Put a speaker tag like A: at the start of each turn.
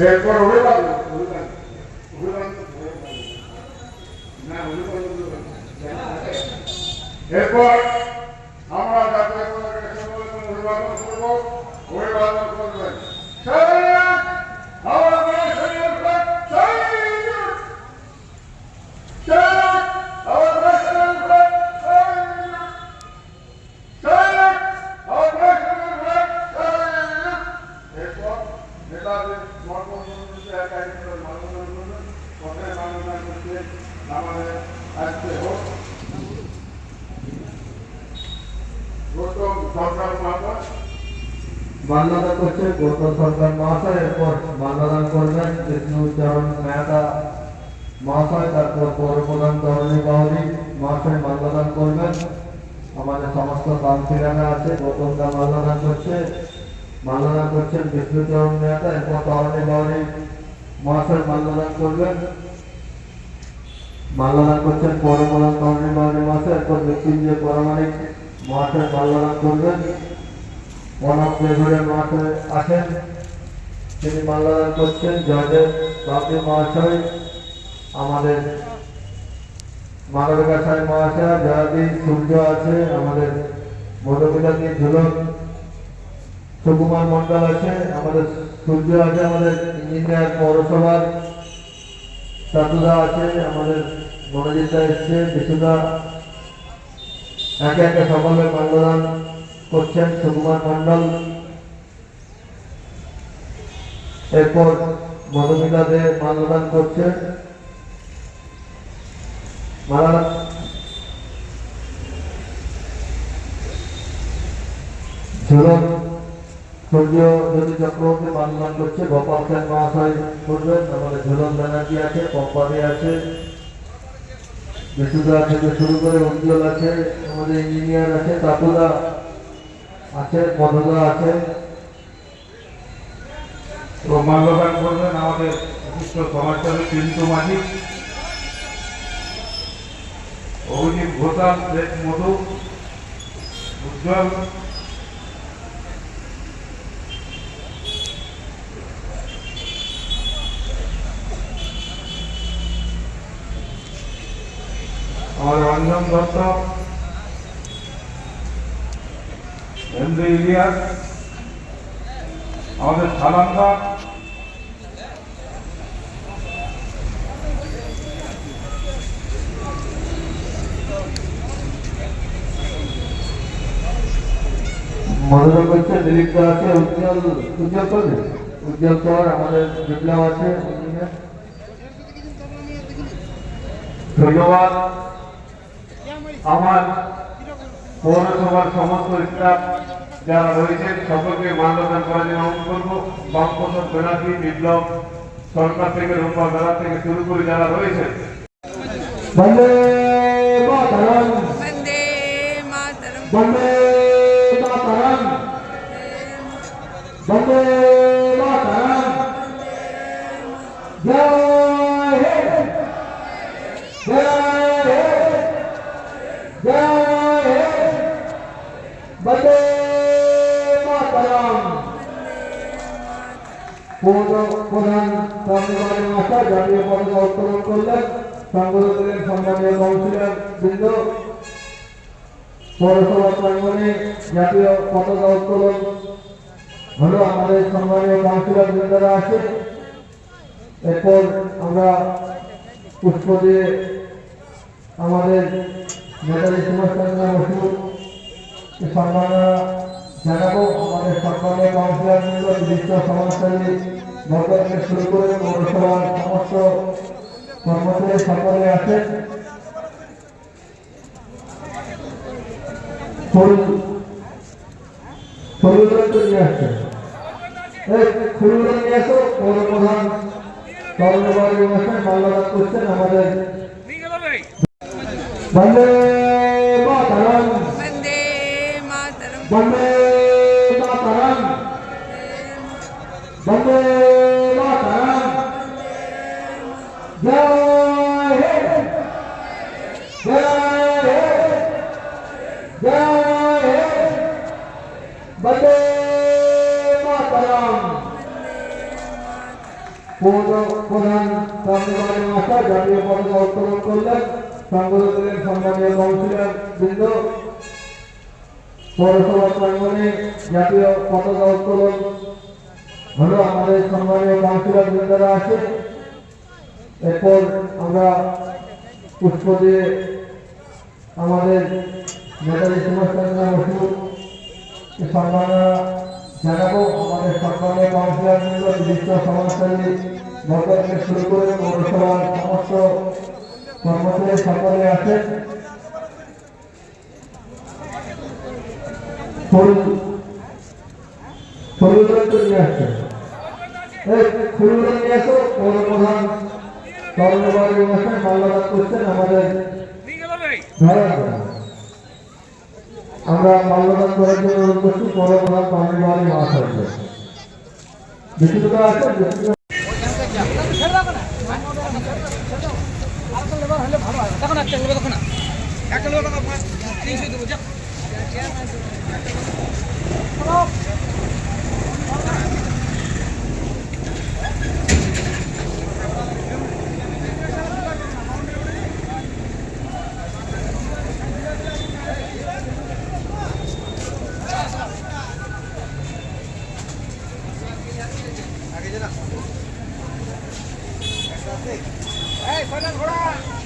A: এরপর অভিভাবক অভিভাবক অভিভাবক না অভিভাবক এরপর
B: মান্যতা করছে গৌতম সরকার মহাশয় এরপর মান্যদান করবেন বিষ্ণুচরণ মেহতা মহাশয় তারপর পৌরপ্রধান তরণী বাউরি মহাশয় মান্যদান করবেন। আমাদের সমস্ত কাউন্সিলাররা আছে, গৌতম দা মান্যদান করছে মান্যদান করছেন বিষ্ণুচরণ মেহতা এরপর তরণী বাউরি মহাশয় মান্যদান করবেন। মাল্যদান করছেন পৌরপ্রধান তরণী বাউরি মহাশয়। এরপর মৃত্যুঞ্জয় পরমাণিক মহাশয় মাল্যদান করবেন তিনি করছেন। বাপি মহাশয়, আমাদের মহাশয় সূর্য আছে, আমাদের মধুবিলাতি ঝুলন সুকুমার মন্ডল আছে, আমাদের সূর্য আছে, আমাদের ইঞ্জিনিয়ার পৌরসভার সাধুদা আছে, আমাদের মনোজিৎদা এসছে বিশুদা একে একে সকলে মাল্যদান করছেন, সুকুমার মন্ডল এরপর মধুমিতা দে মাল্যদান করছেন মালা ঝুলন সূর্য জ্যোতি চক্রবর্তী মাল্যদান করছে। গোপাল সেন মহাশয় করবেন আমাদের ঝুলন ব্যানার্জি আছে, পম্পাদি আছে। বিশুদা থেকে শুরু করে উজ্জ্বল আছে, আমাদের ইঞ্জিনিয়ার আছে, তাপুদা আছে, মধুদা আছে।
A: তো করবেন আমাদের বিশিষ্ট সমাজসেবী পিন্টু মাঝি, অভিজিৎ ঘোষাল শেখ মধু, উজ্জ্বল আমাদের অঞ্জন দত্ত এমডি ইলিয়াস, আমাদের সালান্দা
B: মধুদা করছে দিলীপ আছে, উজ্জ্বল উজ্জ্বল করবে উজ্জ্বল কর, আমাদের বিপ্লব আছে
A: ধন্যবাদ। আমার পৌরসভার সমস্ত স্টাফ যারা রয়েছেন সকলকে মানবদান করার জন্য অনুরোধ করব। বামপ্রসাদ ব্যানার্জি বিপ্লব সরকার থেকে রূপা বেলা থেকে শুরু করে যারা রয়েছেন।
B: বন্দে মাতরম! বন্দে মাতরম! বন্দে পৌর প্রধান কর্মকারী মহাশয় জাতীয় পতাকা উত্তোলন করলেন সংগঠনের সম্মানীয় কাউন্সিলর বৃন্দ। পৌরসভা প্রাঙ্গনে জাতীয় পতাকা উত্তোলন হলো আমাদের সম্মানীয় কাউন্সিলর বৃন্দরা আছে এরপর আমরা পুষ্প নেতাজি সুভাষচন্দ্র বসু সম্মান জানাব, আমাদের সম্মানীয় কাউন্সিলর বৃন্দ বিশিষ্ট সমাজসেবী শুরু করে পৌরসভার সমস্ত কর্মচারী সকলে আছেন ফুল আমাদের। প্রধান কর্মচারী মহাশয় জাতীয় পতাকা উত্তোলন করলেন সংগঠনের সম্মানীয় কাউন্সিলর বৃন্দ পৌরসভা প্রাঙ্গনে জাতীয় পতাকা উত্তোলন হলো আমাদের সম্মানীয় কাউন্সিলর বৃন্দরা আছে আমাদের নেতাজি সুভাষচন্দ্র বসু সম্মান জানাব। আমাদের সম্মানীয় কাউন্সিলর বৃন্দ বিশিষ্ট সমাজসেবী ভক্তকে শুরু করে পৌরসভার সমস্ত কর্মচারী সকলে আছেন। ফুল ফুলগুলো তো নিয়ে আসছেন ফুলগুলো নিয়ে আসো। পৌর প্রধান কর্মবাড়ি মশাই মাল্যদান করছেন আমাদের ধরা আমরা মাল্যদান করার জন্য অনুরোধ করছি পরে ওনার পানি বাড়ি মাছ আসবে।
C: বিশুদ্ধতা আছে? একটা লোক তিনশো দেবো যা 哎，快点过来